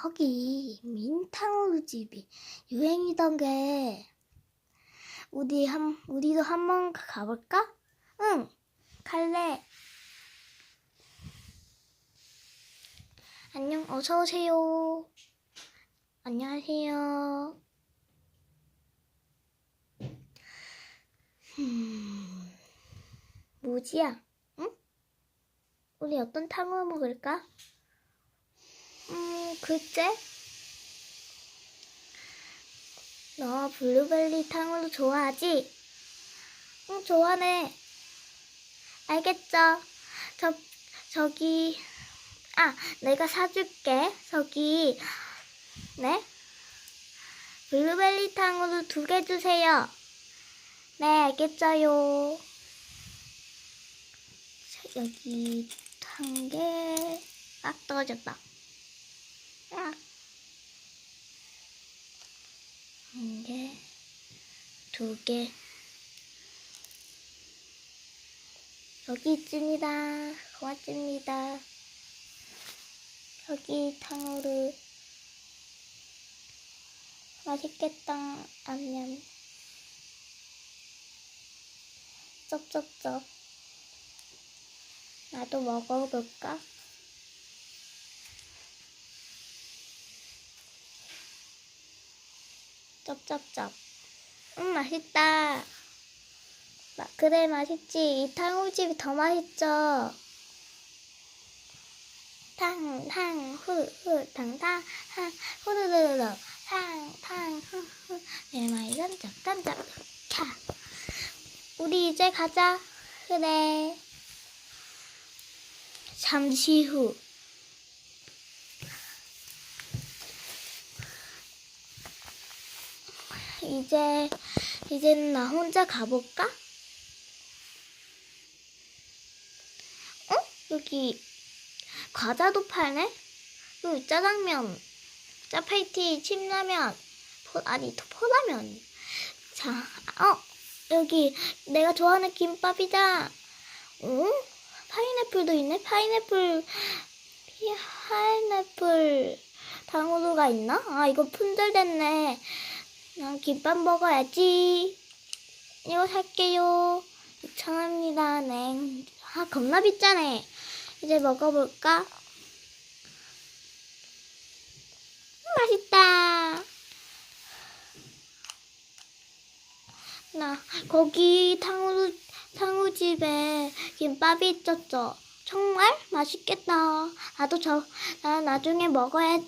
거기 민탕후루 집이 유행이던 게 우리 한 우리도 한번 가볼까? 응, 갈래. 안녕, 어서 오세요. 안녕하세요. 음, 뭐지야? 응? 우리 어떤 탕후루 먹을까? 음, 글쎄. 너 블루벨리 탕후루 좋아하지? 응, 좋아하네. 알겠죠? 저, 저기, 아, 내가 사줄게. 저기, 네? 블루벨리 탕후루 두개 주세요. 네, 알겠어요. 자, 여기 한 개, 딱 떨어졌다. 딱. 한 개, 두 개. 여기 있습니다. 고맙습니다. 여기 탕후루. 맛있겠다. 암냠. 쩝쩝쩝. 나도 먹어볼까? 쩝쩝쩝. 음, 맛있다. 마, 그래, 맛있지. 이 탕후루집이 더 맛있죠. 탕, 탕, 후, 후, 탕, 탕, 탕, 후루루루, 탕, 탕, 후, 후. 내 말이 깜짝, 깜짝, 캬. 우리 이제 가자. 그래. 잠시 후. 이제, 이제는 나 혼자 가볼까? 어? 여기 과자도 팔네? 여기 짜장면, 짜파이티, 칩라면, 포, 아니, 포라면. 자, 어, 여기 내가 좋아하는 김밥이다. 응? 파인애플도 있네? 파인애플, 피- 파인애플 당후루가 있나? 아, 이거 품절됐네. 난 김밥 먹어야지. 이거 살게요. 6,000원입니다. 네. 아, 겁나 비싸네. 이제 먹어볼까? 음, 맛있다. 나 거기 탕후루 탕후집에 김밥이 있었죠. 정말 맛있겠다. 나도 저 나 나중에 먹어야지.